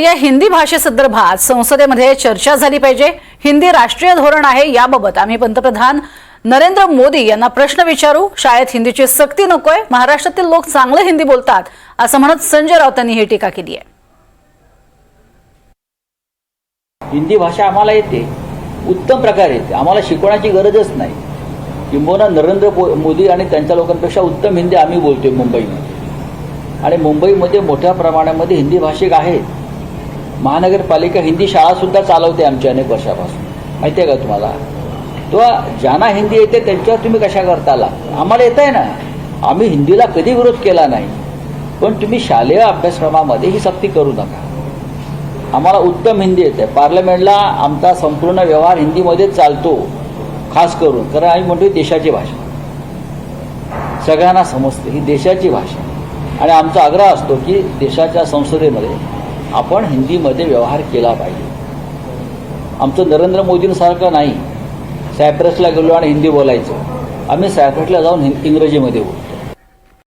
या हिंदी भाषेसंदर्भात संसदेमध्ये चर्चा झाली पाहिजे. हिंदी राष्ट्रीय धोरण आहे याबाबत आम्ही पंतप्रधान नरेंद्र मोदी यांना प्रश्न विचारू. शाळेत हिंदीची सक्ती नकोय. महाराष्ट्रातील लोक चांगलं हिंदी बोलतात असं म्हणत संजय राऊतांनी ही टीका केली आहे. हिंदी भाषा आम्हाला येते. उत्तम प्रकारे येते. आम्हाला शिकवण्याची गरजच नाही. किंबहुना नरेंद्र मोदी आणि त्यांच्या लोकांपेक्षा उत्तम हिंदी आम्ही बोलतोय मुंबईमध्ये. आणि मुंबईमध्ये मोठ्या प्रमाणामध्ये हिंदी भाषिक आहेत. महानगरपालिका हिंदी शाळासुद्धा चालवते आमची अनेक वर्षापासून. माहिती आहे का तुम्हाला? तो ज्यांना हिंदी येते त्यांच्यावर तुम्ही कशा करता आला आम्हाला येत आहे ना. आम्ही हिंदीला कधी विरोध केला नाही. पण तुम्ही शालेय अभ्यासक्रमामध्ये ही सक्ती करू नका. आम्हाला उत्तम हिंदी येते. पार्लमेंटला आमचा संपूर्ण व्यवहार हिंदीमध्ये चालतो खास करून. कारण आम्ही म्हणतो देशाची भाषा. सगळ्यांना समजते ही देशाची भाषा. आणि आमचा आग्रह असतो की देशाच्या संसदेमध्ये आपण हिंदीमध्ये व्यवहार केला पाहिजे. आमचं नरेंद्र मोदींसारखं नाही. सायप्रसला गेलो आणि हिंदी बोलायचं. आम्ही सायप्रसला जाऊन हिं- इंग्रजीमध्ये बोलतो